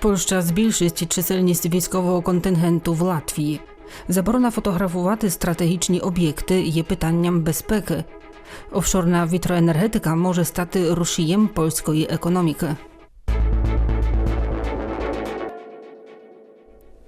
Польща збільшить чисельність військового контингенту в Латвії. Заборона фотографувати стратегічні об'єкти є питанням безпеки. Офшорна вітроенергетика може стати рушієм польської економіки.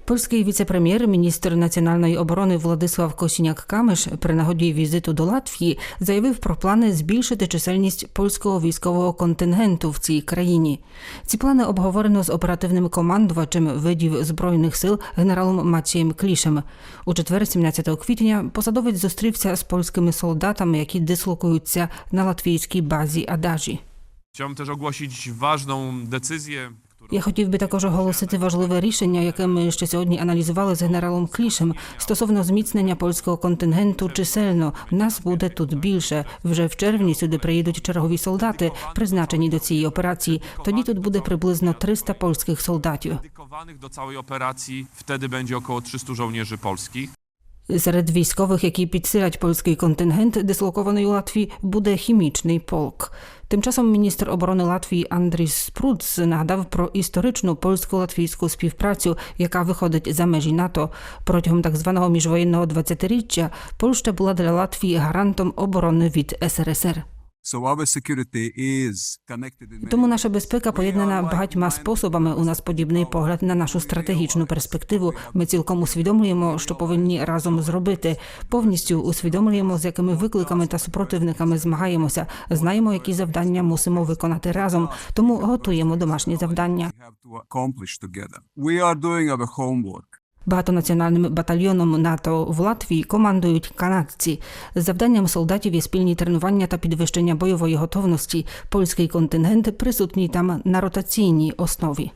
Польський віце-прем'єр, міністр національної оборони Владислав Косіняк-Камиш при нагоді візиту до Латвії заявив про плани збільшити чисельність польського військового контингенту в цій країні. Ці плани обговорено з оперативним командувачем видів збройних сил генералом Мацієм Клішем. У четвер, 17 квітня, посадовець зустрівся з польськими солдатами, які дислокуються на латвійській базі Адажі. Chciałbym też ogłosić ważną decyzję, Я хотів би також оголосити важливе рішення, яке ми ще сьогодні аналізували з генералом Клішем стосовно зміцнення польського контингенту чисельно. Нас буде тут більше. Вже в червні сюди приїдуть чергові солдати, призначені до цієї операції. Тоді тут буде приблизно 300 польських солдатів. dedykowanych do całej operacji. Wtedy będzie około 300 żołnierzy polskich. Серед військових, які підсилять польський контингент, дислокований у Латвії, буде хімічний полк. Тим часом міністр оборони Латвії Андрій Спруц нагадав про історичну польсько-латвійську співпрацю, яка виходить за межі НАТО. Протягом так званого міжвоєнного 20-річчя Польща була для Латвії гарантом оборони від СРСР. Тому наша безпека поєднана багатьма способами. У нас подібний погляд на нашу стратегічну перспективу. Ми цілком усвідомлюємо, що повинні разом зробити. Повністю усвідомлюємо, з якими викликами та супротивниками змагаємося. Знаємо, які завдання мусимо виконати разом. Тому готуємо домашні завдання. Багатонаціональним батальйоном НАТО в Латвії командують канадці. Завданням солдатів є спільні тренування та підвищення бойової готовності. Польський контингент присутній там на ротаційній основі.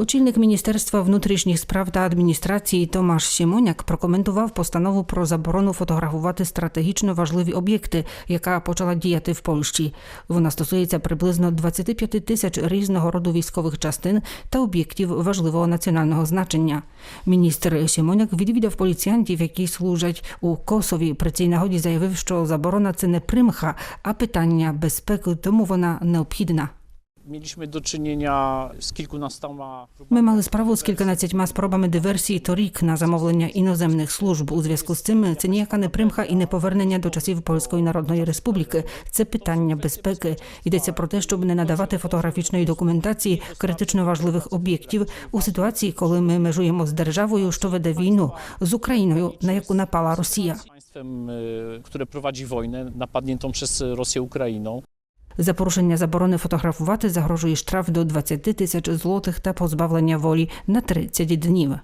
Очільник Міністерства внутрішніх справ та адміністрації Томаш Сімоняк прокоментував постанову про заборону фотографувати стратегічно важливі об'єкти, яка почала діяти в Польщі. Вона стосується приблизно 25 тисяч різного роду військових частин та об'єктів важливого національного значення. Міністр Сімоняк відвідав поліціянтів, які служать у Косові. При цій нагоді заявив, що заборона це не примха, а питання безпеки, тому вона необхідна. Mieliśmy do czynienia z kilkunastoma Ми мали справу з кільканадцятьма спробами диверсії торік на замовлення іноземних служб. У зв'язку з цим це ніяка не примха і не повернення до часів Польської Народної Республіки. Це питання безпеки. Йдеться про те, щоб не надавати фотографічної документації критично важливих об'єктів у ситуації, коли ми межуємо з державою, що веде війну з Україною, на яку напала Росія. państwem, które prowadzi wojnę napadniętą przez Rosję Ukrainą. За порушення заборони фотографувати загрожує штраф до 20 тисяч злотих та позбавлення волі на 30 днів.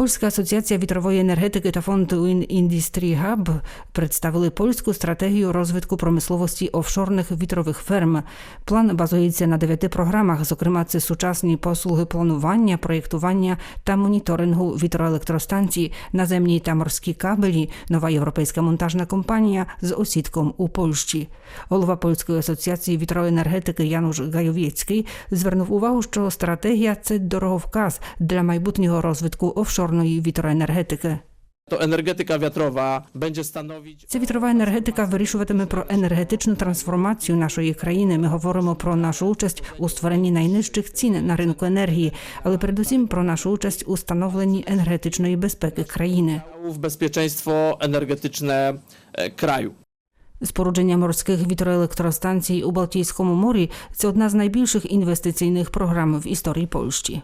Асоціація вітрової енергетики та фонд Wind Industry Hub представили польську стратегію розвитку промисловості офшорних вітрових ферм. План базується на дев'яти програмах, зокрема, це сучасні послуги планування, проєктування та моніторингу вітроелектростанцій, наземні та морські кабелі, нова європейська монтажна компанія з осідком у Польщі. Голова польської асоціації вітроенергетики Януш Гайовєцький звернув увагу, що стратегія це дороговказ для майбутнього розвитку офшорної вітроенергетики. To energetyka wiatrowa będzie stanowić Ця вітрова енергетика вирішуватиме про енергетичну трансформацію нашої країни. Ми говоримо про нашу участь у створенні найнижчих цін на ринку енергії, але передусім про нашу участь у становленні енергетичної безпеки країни. w bezpieczeństwo energetyczne e, kraju. Спорудження морських вітроелектростанцій у Балтійському морі це одна з найбільших інвестиційних програм в історії Польщі.